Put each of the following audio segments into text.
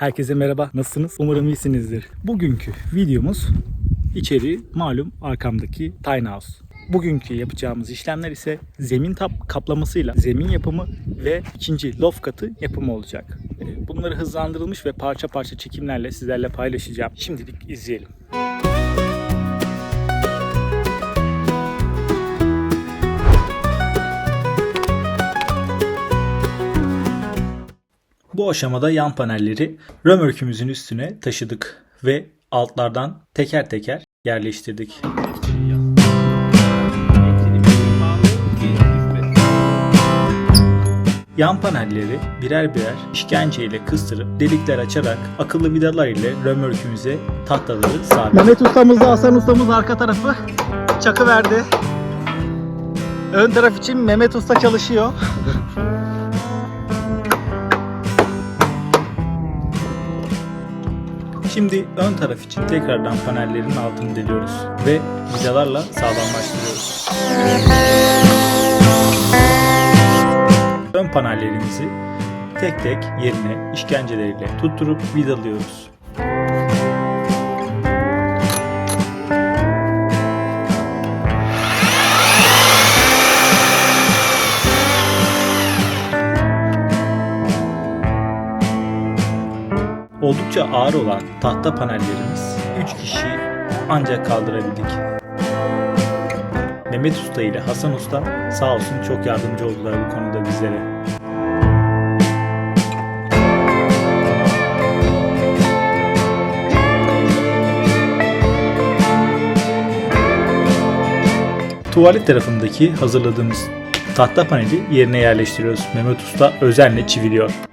Herkese merhaba. Nasılsınız? Umarım iyisinizdir. Bugünkü videomuz içeriği malum arkamdaki tiny house. Bugünkü yapacağımız işlemler ise zemin tap kaplamasıyla zemin yapımı ve ikinci loft katı yapımı olacak. Ee, Bunları hızlandırılmış ve parça parça çekimlerle sizlerle paylaşacağım. Şimdilik izleyelim. Bu aşamada yan panelleri römörkümüzün üstüne taşıdık ve altlardan teker teker yerleştirdik. Yan panelleri birer birer işkence ile kıstırıp delikler açarak akıllı vidalar ile römörkümüze tahtaları sabit. Mehmet ustamız da Hasan ustamız arka tarafı çakı verdi. Ön taraf için Mehmet usta çalışıyor. Şimdi ön taraf için tekrardan panellerin altını deliyoruz ve vidalarla sağlamlaştırıyoruz. Ön panellerimizi tek tek yerine işkenceleriyle tutturup vidalıyoruz. Oldukça ağır olan tahta panellerimiz 3 kişi ancak kaldırabildik. Mehmet Usta ile Hasan Usta sağ olsun çok yardımcı oldular bu konuda bizlere. Tuvalet tarafındaki hazırladığımız tahta paneli yerine yerleştiriyoruz. Mehmet Usta özenle çiviliyor.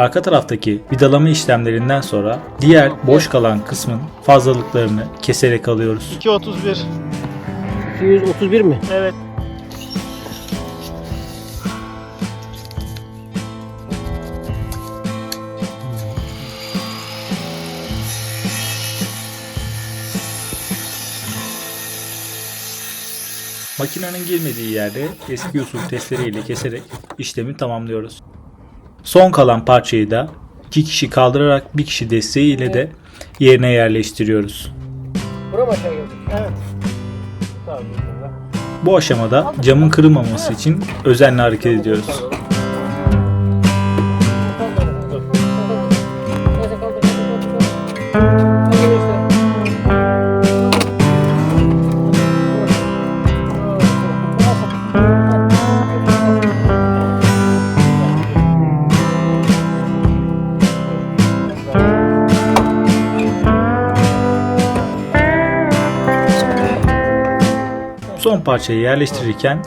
Arka taraftaki vidalama işlemlerinden sonra diğer boş kalan kısmın fazlalıklarını keserek alıyoruz. 231. 231 mi? Evet. Makinenin girmediği yerde eski usul testleriyle keserek işlemi tamamlıyoruz. Son kalan parçayı da iki kişi kaldırarak bir kişi desteğiyle de yerine yerleştiriyoruz. Bura mı aşağı geldik? Evet. Tamam. Bu aşamada camın kırılmaması için özenle hareket ediyoruz. Son parçayı yerleştirirken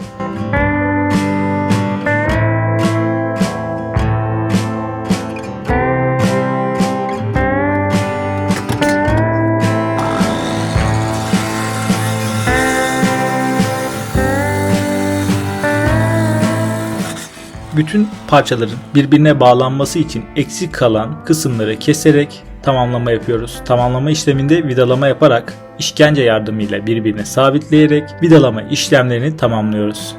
bütün parçaların birbirine bağlanması için eksik kalan kısımları keserek tamamlama yapıyoruz. Tamamlama işleminde vidalama yaparak işkence yardımıyla birbirine sabitleyerek vidalama işlemlerini tamamlıyoruz.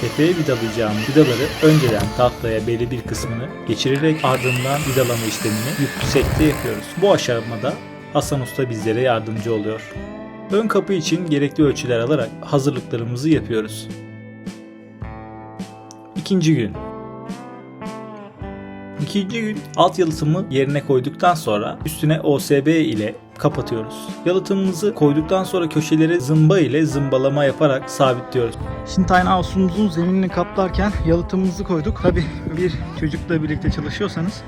Tepeye vidalayacağım vidaları önceden tahtaya belli bir kısmını geçirerek ardından vidalama işlemini yüksekte yapıyoruz. Bu aşamada Hasan Usta bizlere yardımcı oluyor. Ön kapı için gerekli ölçüler alarak hazırlıklarımızı yapıyoruz. İkinci gün. İkinci gün alt yalıtımı yerine koyduktan sonra üstüne OSB ile kapatıyoruz. Yalıtımımızı koyduktan sonra köşeleri zımba ile zımbalama yaparak sabitliyoruz. Şimdi tiny house'umuzun zeminini kaplarken yalıtımımızı koyduk. Tabi bir çocukla birlikte çalışıyorsanız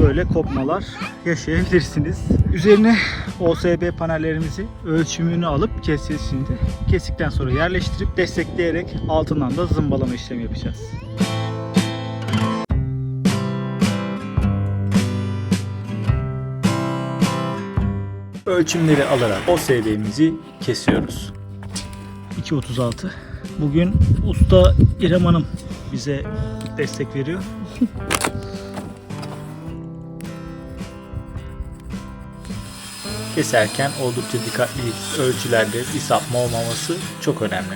böyle kopmalar yaşayabilirsiniz. Üzerine OSB panellerimizi ölçümünü alıp keseceğiz şimdi. Kestikten sonra yerleştirip destekleyerek altından da zımbalama işlemi yapacağız. Ölçümleri alarak OSB'mizi kesiyoruz. 2.36 Bugün usta İrem Hanım bize destek veriyor. Keserken oldukça dikkatliyiz. Ölçülerde bir sapma olmaması çok önemli.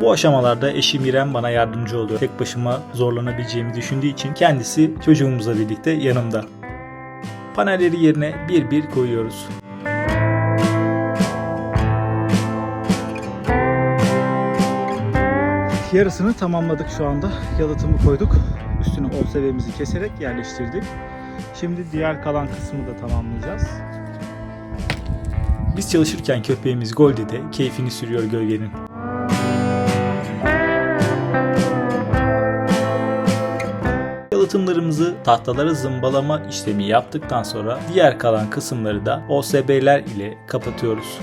Bu aşamalarda eşim İrem bana yardımcı oluyor. Tek başıma zorlanabileceğimi düşündüğü için kendisi çocuğumuzla birlikte yanımda. Panelleri yerine bir bir koyuyoruz. Yarısını tamamladık şu anda. Yalıtımı koyduk. Üstüne OSB'mizi keserek yerleştirdik. Şimdi diğer kalan kısmı da tamamlayacağız. Biz çalışırken köpeğimiz Goldie de keyfini sürüyor gölgenin. Yalıtımlarımızı tahtalara zımbalama işlemi yaptıktan sonra diğer kalan kısımları da OSB'ler ile kapatıyoruz.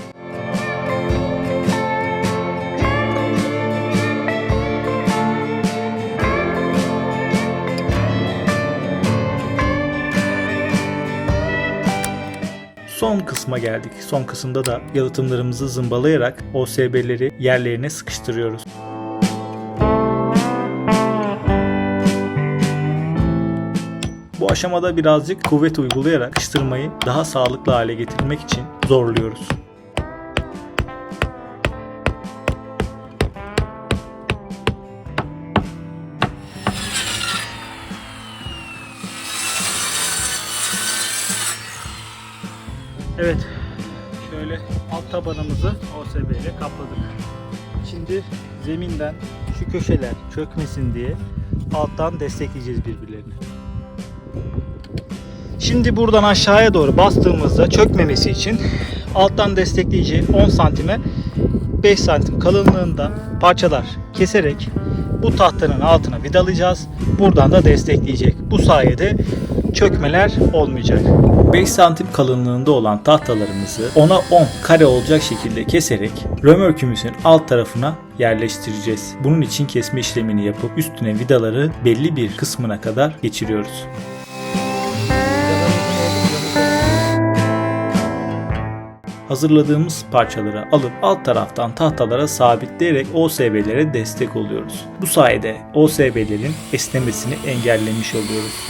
Son kısma geldik. Son kısımda da yalıtımlarımızı zımbalayarak OSB'leri yerlerine sıkıştırıyoruz. Bu aşamada birazcık kuvvet uygulayarak sıkıştırmayı daha sağlıklı hale getirmek için zorluyoruz. Evet. Şöyle alt tabanımızı OSB ile kapladık. Şimdi zeminden şu köşeler çökmesin diye alttan destekleyeceğiz birbirlerini. Şimdi buradan aşağıya doğru bastığımızda çökmemesi için alttan destekleyici 10 santime 5 santim kalınlığında parçalar keserek bu tahtanın altına vidalayacağız. Buradan da destekleyecek. Bu sayede çökmeler olmayacak. 5 santim kalınlığında olan tahtalarımızı 10'a 10 kare olacak şekilde keserek römörkümüzün alt tarafına yerleştireceğiz. Bunun için kesme işlemini yapıp üstüne vidaları belli bir kısmına kadar geçiriyoruz. Hazırladığımız parçaları alıp alt taraftan tahtalara sabitleyerek OSB'lere destek oluyoruz. Bu sayede OSB'lerin esnemesini engellemiş oluyoruz.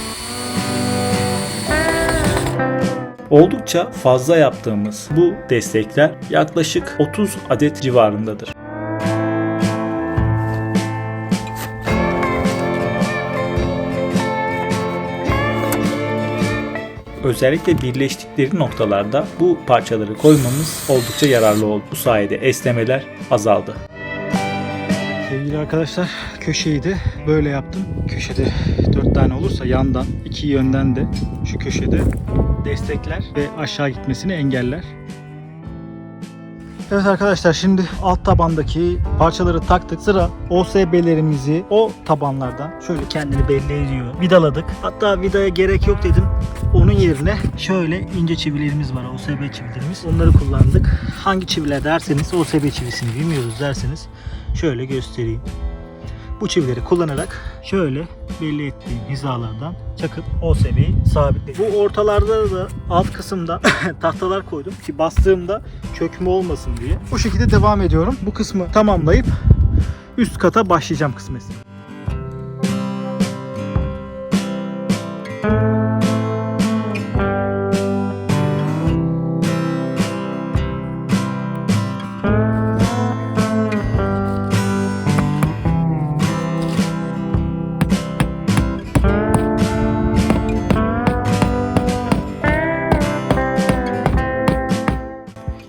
Oldukça fazla yaptığımız bu destekler yaklaşık 30 adet civarındadır. Özellikle birleştikleri noktalarda bu parçaları koymamız oldukça yararlı oldu. Bu sayede esnemeler azaldı. Sevgili arkadaşlar köşeyi de böyle yaptım. Köşede 4 tane olursa yandan iki yönden de şu köşede destekler ve aşağı gitmesini engeller. Evet arkadaşlar şimdi alt tabandaki parçaları taktık. Sıra OSB'lerimizi o tabanlardan şöyle kendini belli ediyor. Vidaladık. Hatta vidaya gerek yok dedim. Onun yerine şöyle ince çivilerimiz var. OSB çivilerimiz. Onları kullandık. Hangi çiviler derseniz OSB çivisini bilmiyoruz derseniz şöyle göstereyim. Bu çivileri kullanarak şöyle belli ettiğim hizalardan çakıp OSB'yi sabitledim. Bu ortalarda da alt kısımda tahtalar koydum ki bastığımda çökme olmasın diye. Bu şekilde devam ediyorum. Bu kısmı tamamlayıp üst kata başlayacağım kısmetse.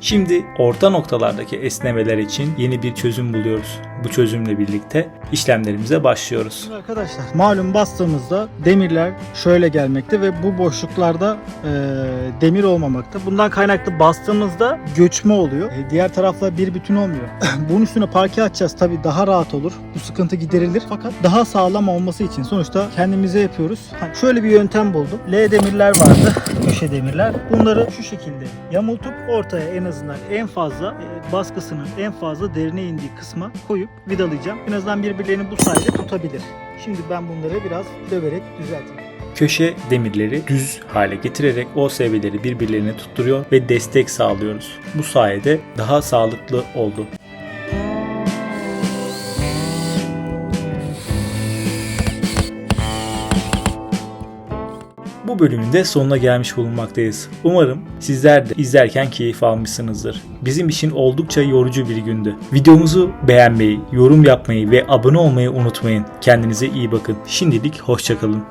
Şimdi orta noktalardaki esnemeler için yeni bir çözüm buluyoruz. Bu çözümle birlikte işlemlerimize başlıyoruz. Arkadaşlar malum bastığımızda demirler şöyle gelmekte ve bu boşluklarda e, demir olmamakta. Bundan kaynaklı bastığımızda göçme oluyor. E, diğer tarafla bir bütün olmuyor. Bunun üstüne parke açacağız tabi daha rahat olur. Bu sıkıntı giderilir. Fakat daha sağlam olması için sonuçta kendimize yapıyoruz. Ha, şöyle bir yöntem buldum. L demirler vardı. Köşe demirler. Bunları şu şekilde yamultup ortaya en azından en fazla e, baskısının en fazla derine indiği kısma koyup vidalayacağım. En azından birbirlerini bu sayede tutabilir. Şimdi ben bunları biraz döverek düzelteyim. Köşe demirleri düz hale getirerek OSB'leri birbirlerine tutturuyor ve destek sağlıyoruz. Bu sayede daha sağlıklı oldu. Bu bölümün de sonuna gelmiş bulunmaktayız. Umarım sizler de izlerken keyif almışsınızdır. Bizim için oldukça yorucu bir gündü. Videomuzu beğenmeyi, yorum yapmayı ve abone olmayı unutmayın. Kendinize iyi bakın. Şimdilik hoşçakalın.